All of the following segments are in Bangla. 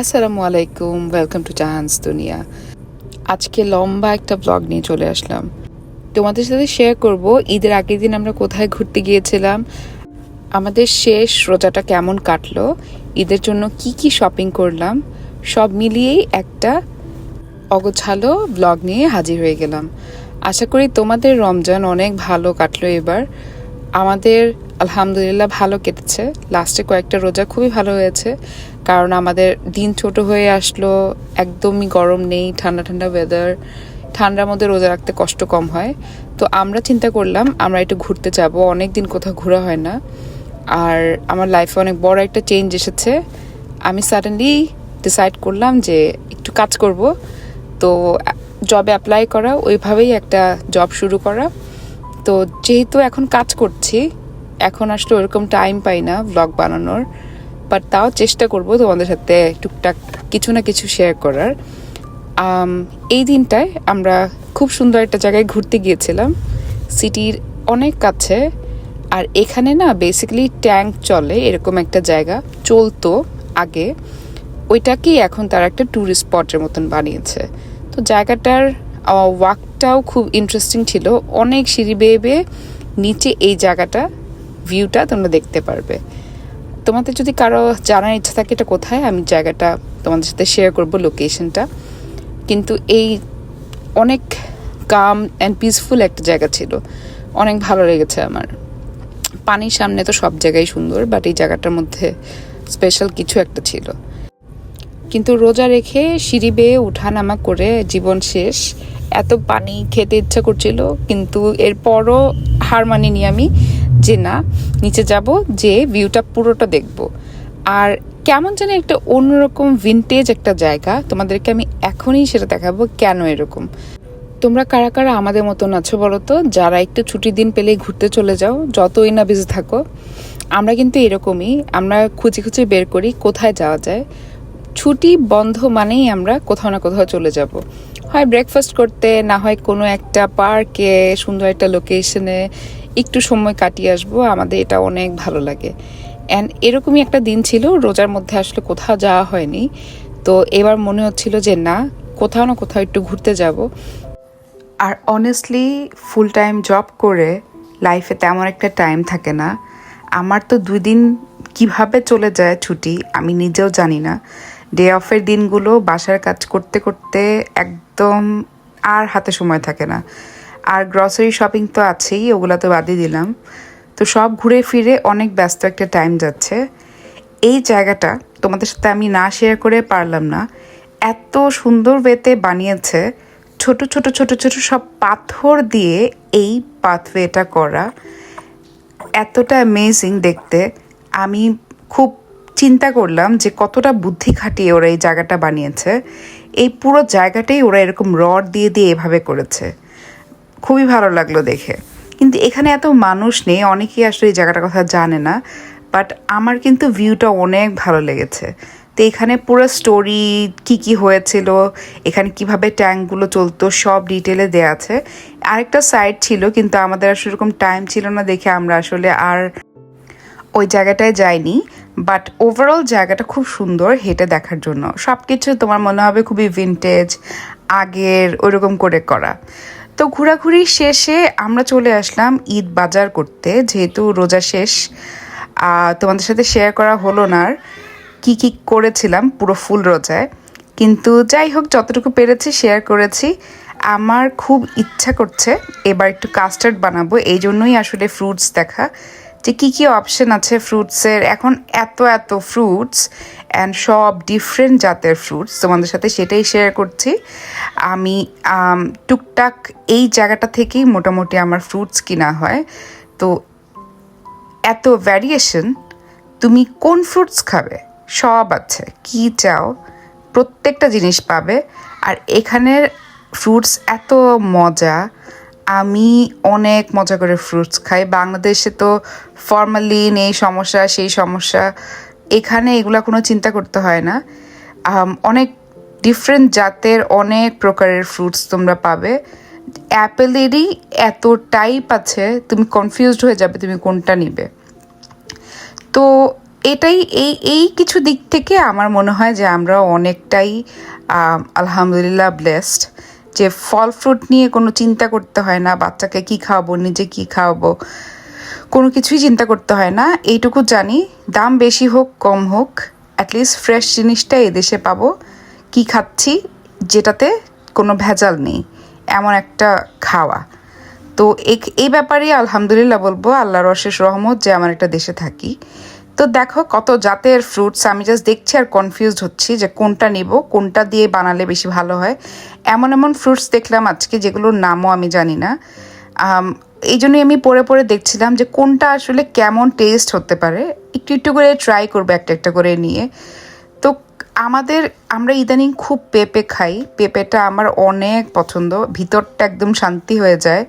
আসসালামু আলাইকুম ওয়েলকাম টু জাহান্স দুনিয়া আজকে লম্বা একটা ব্লগ নিয়ে চলে আসলাম। তোমাদের সাথে শেয়ার করব, ঈদের আগের দিন আমরা কোথায় ঘুরতে গিয়েছিলাম, আমাদের শেষ রোজাটা কেমন কাটলো, ঈদের জন্য কি কি শপিং করলাম, সব মিলিয়েই একটা অগোছালো ব্লগ নিয়ে হাজির হয়ে গেলাম। আশা করি তোমাদের রমজান অনেক ভালো কাটলো এবার। আমাদের আলহামদুলিল্লাহ ভালো কেটেছে। লাস্টে কয়েকটা রোজা খুবই ভালো হয়েছে। কারণ আমাদের দিন ছোট হয়ে আসলো, একদমই গরম নেই, ঠান্ডা ঠান্ডা ওয়েদার ঠান্ডার মধ্যে রোজা রাখতে কষ্ট কম হয়। তো আমরা চিন্তা করলাম, আমরা একটু ঘুরতে যাব অনেক দিন কোথাও ঘোরা হয় না। আর আমার লাইফে অনেক বড় একটা চেঞ্জ এসেছে। আমি সাডেনলি ডিসাইড করলাম যে একটু কাজ করব। তো জবে অ্যাপ্লাই করা, ওইভাবেই একটা জব শুরু করা। তো যেহেতু এখন কাজ করছি এখন আসলে ওরকম টাইম পাই না ব্লগ বানানোর বাট তাও চেষ্টা করব তোমাদের সাথে টুকটাক কিছু না কিছু শেয়ার করার। এই দিনটায় আমরা খুব সুন্দর একটা জায়গায় ঘুরতে গিয়েছিলাম। সিটির অনেক কাছে, আর এখানে না বেসিক্যালি ট্যাঙ্ক চলে, এরকম একটা জায়গা। চলতো আগে। ওইটাকেই এখন তারা একটা ট্যুরিস্ট স্পটের মতন বানিয়েছে। তো জায়গাটার ওয়াকটাও খুব ইন্টারেস্টিং ছিল। অনেক সিঁড়ি বেয়ে বেয়ে নিচে এই জায়গাটা ভিউটা তোমরা দেখতে পারবে। তোমাদের যদি কারও জানার ইচ্ছা থাকে এটা কোথায়, আমি জায়গাটা তোমাদের সাথে শেয়ার করব লোকেশনটা কিন্তু এই অনেক কাম অ্যান্ড পিসফুল একটা জায়গা ছিল। অনেক ভালো লেগেছে আমার। পানির সামনে তো সব জায়গায় সুন্দর বাট এই জায়গাটার মধ্যে স্পেশাল কিছু একটা ছিল। কিন্তু রোজা রেখে সিঁড়ি বেয়ে উঠানামা করে জীবন শেষ। এত পানি খেতে ইচ্ছা করছিল, কিন্তু এরপরও হার মানিনি আমি। যে না, নিচে যাব, যে ভিউটা পুরোটা দেখব। আর কেমন যেন একটা অন্যরকম ভিনটেজ একটা জায়গা, তোমাদেরকে আমি এখনই সেটা দেখাবো কেন এরকম। তোমরা কারা কারা আমাদের মতন আছো বলো তো? যারা একটু ছুটির দিন পেলেই ঘুরতে চলে যাও, যতই না বিজি থাকো। আমরা কিন্তু এরকমই, আমরা খুঁজে খুঁজে বের করি কোথায় যাওয়া যায়। ছুটি বন্ধ মানেই আমরা কোথাও না কোথাও চলে যাব। হয় ব্রেকফাস্ট করতে, না হয় কোনো একটা পার্কে সুন্দর একটা লোকেশনে একটু সময় কাটিয়ে আসব, আমাদের এটা অনেক ভালো লাগে। অ্যান্ড এরকমই একটা দিন ছিল, রোজার মধ্যে আসলে কোথাও যাওয়া হয়নি। তো এবার মনে হচ্ছিল যে না, কোথাও না কোথাও একটু ঘুরতে যাব। আর অনেস্টলি ফুল টাইম জব করে লাইফে তেমন একটা টাইম থাকে না। আমার তো দুই দিন কীভাবে চলে যায় ছুটি, আমি নিজেও জানি না। ডে অফের দিনগুলো বাসার কাজ করতে করতে একদম আর হাতে সময় থাকে না। আর গ্রসারি শপিং তো আছেই, ওগুলো তো বাদই দিলাম। তো সব ঘুরে ফিরে অনেক ব্যস্ত একটা টাইম যাচ্ছে। এই জায়গাটা তোমাদের সাথে আমি না শেয়ার করে পারলাম না। এত সুন্দর ওয়েতে বানিয়েছে, ছোট ছোট ছোট ছোট সব পাথর দিয়ে এই পাথওয়েটা করা। এতটা অ্যামেজিং দেখতে। আমি খুব চিন্তা করলাম যে কতটা বুদ্ধি খাটিয়ে ওরা এই জায়গাটা বানিয়েছে। এই পুরো জায়গাটাই ওরা এরকম রড দিয়ে দিয়ে এভাবে করেছে। খুবই ভালো লাগল দেখে। কিন্তু এখানে এত মানুষ নেই, অনেকেই আসলে এই জায়গাটার কথা জানে না বাট আমার কিন্তু ভিউটা অনেক ভালো লেগেছে। তো এখানে পুরো স্টোরি কি কি হয়েছিল, এখানে কীভাবে ট্যাঙ্কগুলো চলতো, সব ডিটেলে দেয়া আছে। আরেকটা সাইড ছিল, কিন্তু আমাদের আসলে এরকম টাইম ছিল না দেখে আমরা আসলে আর ওই জায়গাটায় যাইনি। বাট ওভারঅল জায়গাটা খুব সুন্দর হেঁটে দেখার জন্য। সব কিছু তোমার মনে হবে খুবই ভিনটেজ আগের, ওইরকম করে করা। তো ঘোরাঘুরি শেষে আমরা চলে আসলাম ঈদ বাজার করতে, যেহেতু রোজা শেষ। তোমাদের সাথে শেয়ার করা হলো না আর কি কি করেছিলাম পুরো ফুল রোজায়। কিন্তু যাই হোক, যতটুকু পেরেছি শেয়ার করেছি। আমার খুব ইচ্ছা করছে এবার একটু কাস্টার্ড বানাবো, এই জন্যই আসলে ফ্রুটস দেখা। যে কী কী অপশন আছে ফ্রুটসের এখন এত এত ফ্রুটস অ্যান্ড সব ডিফারেন্ট জাতের ফ্রুটস তোমাদের সাথে সেটাই শেয়ার করছি। আমি টুকটাক এই জায়গাটা থেকেই মোটামুটি আমার ফ্রুটস কিনা হয়। তো এত ভ্যারিয়েশন তুমি কোন ফ্রুটস খাবে? সব আছে, কি চাও? প্রত্যেকটা জিনিস পাবে। আর এখানের ফ্রুটস এত মজা, আমি অনেক মজা করে ফ্রুটস খাই। বাংলাদেশে তো ফর্মালিন এই সমস্যা, সেই সমস্যা। এখানে এগুলো কোনো চিন্তা করতে হয় না। অনেক ডিফারেন্ট জাতের অনেক প্রকারের ফ্রুটস তোমরা পাবে। অ্যাপেলেরই এত টাইপ আছে তুমি কনফিউজড হয়ে যাবে তুমি কোনটা নিবে। তো এটাই, এই এই কিছু দিক থেকে আমার মনে হয় যে আমরা অনেকটাই আলহামদুলিল্লাহ ব্লেসড যে ফল ফ্রুট নিয়ে কোনো চিন্তা করতে হয় না, বাচ্চাকে কি খাওয়াবো, নিজে কি খাওয়াবো। কোনো কিছুই চিন্তা করতে হয় না। এইটুকু জানি, দাম বেশি হোক, কম হোক অ্যাটলিস্ট ফ্রেশ জিনিসটা এদেশে পাবো। কি খাচ্ছি, যেটাতে কোনো ভেজাল নেই, এমন একটা খাওয়া। তো এই- ব্যাপারে আলহামদুলিল্লাহ বলব, আল্লাহর অশেষ রহমত যে আমার একটা দেশে থাকি। তো দেখো, কত জাতের ফ্রুটস আমি জাস্ট দেখছি আর কনফিউজড হচ্ছি যে কোনটা নেব, কোনটা দিয়ে বানালে বেশি ভালো হয়। এমন এমন ফ্রুটস দেখলাম আজকে, যেগুলোর নামও আমি জানি না। এই জন্যই আমি পরে পরে দেখছিলাম যে কোনটা আসলে কেমন টেস্ট হতে পারে। একটু একটু করে ট্রাই করব একটা একটা করে নিয়ে। তো আমাদের, আমরা ইদানিং খুব পেঁপে খাই। পেঁপেটা আমার অনেক পছন্দ। ভিতরটা একদম শান্তি হয়ে যায়।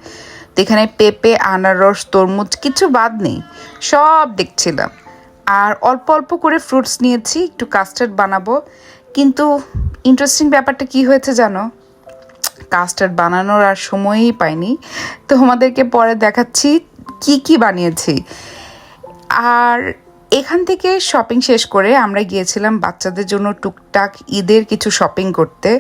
তো এখানে পেঁপে, আনারস, তরমুজ কিছু বাদ নেই। সব দেখছিলাম। আর অল্প অল্প করে ফ্রুটস নিয়েছি। একটু কাস্টার্ড বানাবো। কিন্তু ইন্টারেস্টিং ব্যাপারটা কি হয়েছে জানো? কাস্টার্ড বানানোর আর সময়ই পাইনি। তো আমাদেরকে পরে দেখাচ্ছি কি কি বানিয়েছি। আর এখান থেকে শপিং শেষ করে আমরা গিয়েছিলাম বাচ্চাদের জন্য টুকটাক ঈদের কিছু শপিং করতে।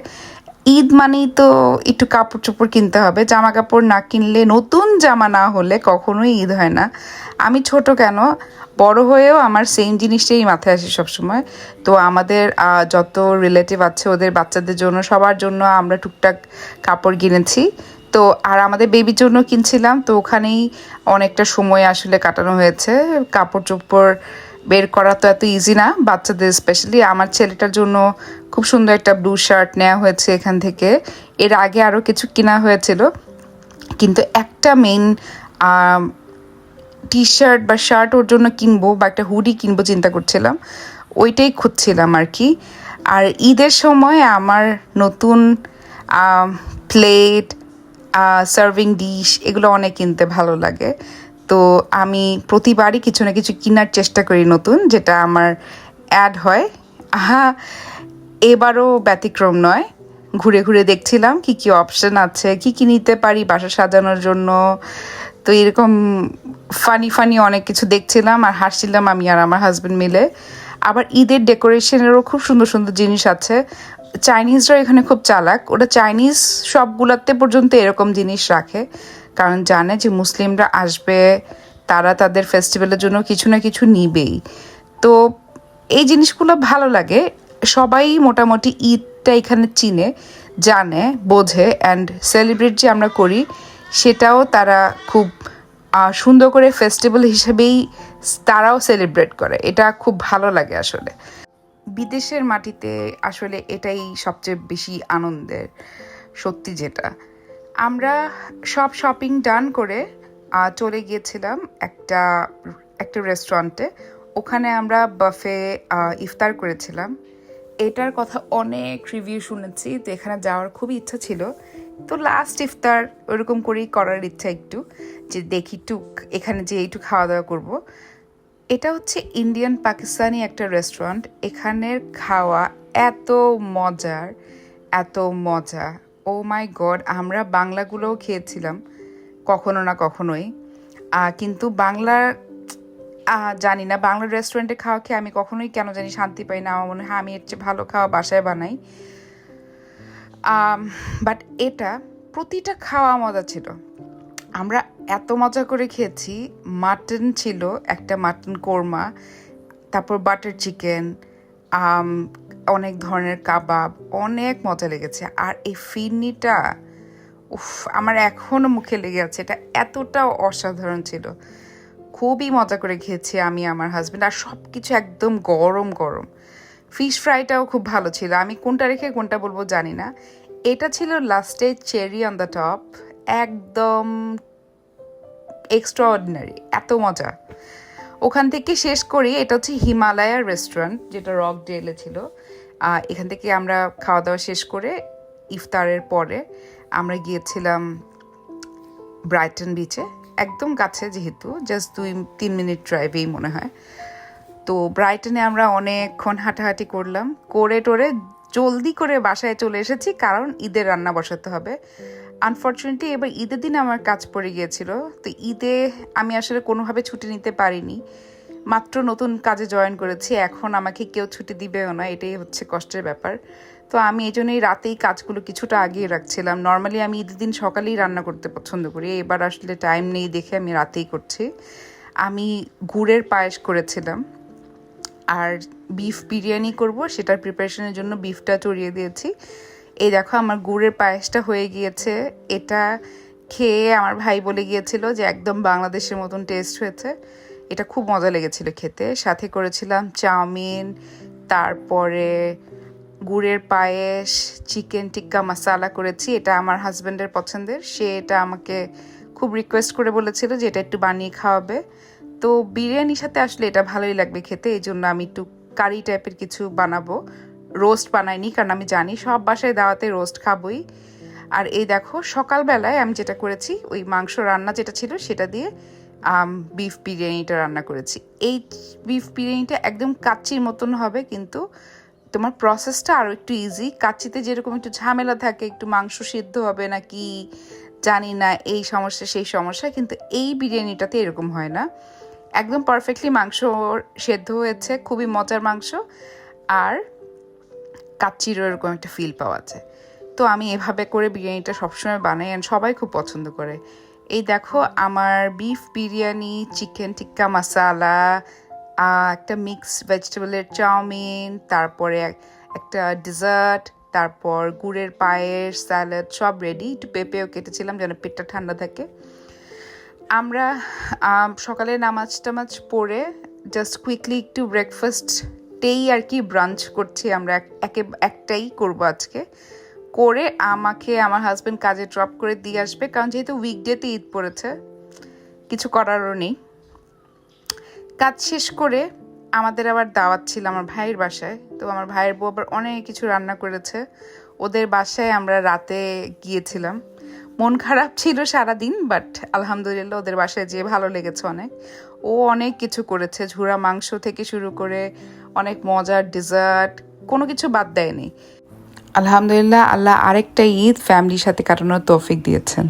ঈদ মানেই তো একটু কাপড় চোপড় কিনতে হবে জামা কাপড় না কিনলে নতুন জামা না হলে কখনোই ঈদ হয় না। আমি ছোট কেন? বড় হয়েও আমার সেম জিনিসটাই মাথায় আসে সবসময়। তো আমাদের যত রিলেটিভ আছে ওদের বাচ্চাদের জন্য, সবার জন্য আমরা টুকটাক কাপড় কিনেছি তো আর আমাদের বেবির জন্য কিনছিলাম, তো ওখানেই অনেকটা সময় আসলে কাটানো হয়েছে। কাপড় চোপড় বের করা তো এত ইজি না, বাচ্চাদের স্পেশালি আমার ছেলেটার জন্য খুব সুন্দর একটা ব্লু শার্ট নেওয়া হয়েছে এখান থেকে। এর আগে আরও কিছু কেনা হয়েছিল। কিন্তু একটা মেইন টি শার্ট বা শার্ট ওর জন্য কিনবো বা একটা হুডি কিনবো চিন্তা করছিলাম। ওইটাই খুঁজছিলাম আর কি। আর ঈদের সময় আমার নতুন প্লেট সার্ভিং ডিশ এগুলো অনেক কিনতে ভালো লাগে। তো আমি প্রতিবারই কিছু না কিছু কেনার চেষ্টা করি নতুন, যেটা আমার অ্যাড হয়। হ্যাঁ এবারও ব্যতিক্রম নয়। ঘুরে ঘুরে দেখছিলাম কি কি অপশন আছে, কি কি নিতে পারি বাসা সাজানোর জন্য। তো এরকম ফানি ফানি অনেক কিছু দেখছিলাম আর হাসছিলাম আমি আর আমার হাজব্যান্ড মিলে। আবার ঈদের ডেকোরেশনেরও খুব সুন্দর সুন্দর জিনিস আছে। চাইনিজরা এখানে খুব চালাক। ওটা চাইনিজ সবগুলোতে পর্যন্ত এরকম জিনিস রাখে। কারণ জানে যে মুসলিমরা আসবে, তারা তাদের ফেস্টিভ্যালের জন্য কিছু না কিছু নিবেই। তো এই জিনিসগুলো ভালো লাগে। সবাই মোটামুটি ঈদটা এখানে চিনে, জানে, বোঝে অ্যান্ড সেলিব্রেট যে আমরা করি। সেটাও তারা খুব সুন্দর করে ফেস্টিভ্যাল হিসেবেই তারাও সেলিব্রেট করে। এটা খুব ভালো লাগে আসলে। বিদেশের মাটিতে আসলে এটাই সবচেয়ে বেশি আনন্দের সত্যি যেটা। আমরা সব শপিং ডান করে চলে গিয়েছিলাম একটা একটা রেস্টুরেন্টে ওখানে আমরা বাফে ইফতার করেছিলাম। এটার কথা অনেক রিভিউ শুনেছি, তো এখানে যাওয়ার খুবই ইচ্ছা ছিল। তো লাস্ট ইফতার ওরকম করেই করার ইচ্ছা একটু যে দেখি টুক এখানে যে একটু খাওয়া দাওয়া করব। এটা হচ্ছে ইন্ডিয়ান পাকিস্তানি একটা রেস্টুরেন্ট এখানের খাওয়া এত মজার এত মজা। ও মাই গড আমরা বাংলাগুলোও খেয়েছিলাম কখনো না কখনোই। কিন্তু আহ, জানি না বাংলার রেস্টুরেন্টে খাওয়া খেয়ে আমি কখনোই কেন জানি শান্তি পাই না। আমার মনে হয় আমি এর চেয়ে ভালো খাওয়া বাসায় বানাই। বাট এটা প্রতিটা খাওয়া মজা ছিল। আমরা এত মজা করে খেয়েছি। মাটন ছিল, একটা মাটন কোরমা, তারপর বাটার চিকেন অনেক ধরনের কাবাব, অনেক মজা লেগেছে। আর এই ফিরনিটা, উফ, আমার এখনও মুখে লেগে আছে। এটা এতটা অসাধারণ ছিল। খুবই মজা করে খেয়েছি আমি, আমার হাজব্যান্ড আর সব কিছু একদম গরম গরম। ফিশ ফ্রাইটাও খুব ভালো ছিল। আমি কোনটা রেখে কোনটা বলব জানি না। এটা ছিল লাস্টে চেরি অন দ্য টপ। একদম এক্সট্রা অর্ডিনারি এত মজা। ওখান থেকে শেষ করি, এটা হচ্ছে হিমালয়ার রেস্টুরেন্ট, যেটা রক ডেলে ছিল। এখান থেকে আমরা খাওয়া দাওয়া শেষ করে ইফতারের পরে আমরা গিয়েছিলাম ব্রাইটন বিচে। একদম কাছে যেহেতু, জাস্ট দুই, তিন মিনিট ড্রাইভেই মনে হয়। তো ব্রাইটনে আমরা অনেকক্ষণ হাঁটাহাঁটি করলাম। করে টোরে জলদি করে বাসায় চলে এসেছি, কারণ ঈদের রান্না বসাতে হবে। আনফর্চুনেটলি এবার ঈদের দিন আমার কাজ পড়ে গিয়েছিল, তো ঈদে আমি আসলে কোনোভাবে ছুটি নিতে পারিনি। মাত্র নতুন কাজে জয়েন করেছি, এখন আমাকে কেউ ছুটি দিবেও না, এটাই হচ্ছে কষ্টের ব্যাপার। তো আমি এই জন্যই রাতেই কাজগুলো কিছুটা আগিয়ে রাখছিলাম। নর্মালি আমি ঈদের দিন সকালেই রান্না করতে পছন্দ করি, এবার আসলে টাইম নেই দেখে আমি রাতেই করছি। আমি গুড়ের পায়েস করেছিলাম। আর বিফ বিরিয়ানি করব, সেটার প্রিপারেশনের জন্য বিফটা চড়িয়ে দিয়েছি। এই দেখো, আমার গুড়ের পায়েসটা হয়ে গিয়েছে। এটা খেয়ে আমার ভাই বলে গিয়েছিল যে একদম বাংলাদেশের মতন টেস্ট হয়েছে। এটা খুব মজা লেগেছিল খেতে। সাথে করেছিলাম চাউমিন, তারপরে গুড়ের পায়েস চিকেন টিক্কা মশালা করেছি। এটা আমার হাজব্যান্ডের পছন্দের। সে এটা আমাকে খুব রিকোয়েস্ট করে বলেছিল যে এটা একটু বানিয়ে খাওয়াবে। তো বিরিয়ানির সাথে আসলে এটা ভালোই লাগবে খেতে এই জন্য আমি একটু কারি টাইপের কিছু বানাবো। রোস্ট বানাইনি, কারণ আমি জানি সব বাসায় দাওয়াতে রোস্ট খাবই। আর এই দেখো, সকালবেলায় আমি যেটা করেছি, ওই মাংস রান্না যেটা ছিল সেটা দিয়ে বিফ বিরিয়ানিটা রান্না করেছি। এই বিফ বিরিয়ানিটা একদম কাচ্চির মতন হবে, কিন্তু তোমার প্রসেসটা আরও একটু ইজি কাচ্চিতে যেরকম একটু ঝামেলা থাকে, একটু মাংস সিদ্ধ হবে না কি জানি না, এই সমস্যা, সেই সমস্যা, কিন্তু এই বিরিয়ানিটাতে এরকম হয় না। একদম পারফেক্টলি মাংস সেদ্ধ হয়েছে, খুবই মজার মাংস। আর কাচ্চিরও এরকম একটা ফিল পাওয়া যায়। তো আমি এভাবে করে বিরিয়ানিটা সবসময় বানাই আর সবাই খুব পছন্দ করে। এই দেখো আমার বিফ বিরিয়ানি চিকেন টিক্কা মশালা একটা মিক্স ভেজিটেবলের চাউমিন, তারপরে একটা ডেজার্ট তারপর গুড়ের পায়েস স্যালাড সব রেডি একটু পেঁপেও কেটেছিলাম যেন পেটটা ঠান্ডা থাকে। আমরা সকালে নামাজ টামাজ পড়ে জাস্ট কুইকলি একটু ব্রেকফাস্টটেই আর কি ব্রাঞ্চ করছি আমরা একে একটাই করব আজকে। করে আমাকে, আমার হাজব্যান্ড কাজে ড্রপ করে দিয়ে আসবে, কারণ যেহেতু উইকডেতে ঈদ পড়েছে, কিছু করারও নেই। কাজ শেষ করে আমাদের আবার দাওয়াত ছিল আমার ভাইয়ের বাসায়, তো আমার ভাইয়ের বউ আবার অনেক কিছু রান্না করেছে। ওদের বাসায় আমরা রাতে গিয়েছিলাম। মন খারাপ ছিল সারাদিন বাট আলহামদুলিল্লাহ ওদের বাসায় যেয়ে ভালো লেগেছে অনেক। ও অনেক কিছু করেছে ঝুরা মাংস থেকে শুরু করে অনেক মজার ডেজার্ট কোনো কিছু বাদ দেয়নি। আলহামদুলিল্লাহ আল্লাহ আরেকটা ঈদ ফ্যামিলির সাথে কাটানোর তৌফিক দিয়েছেন।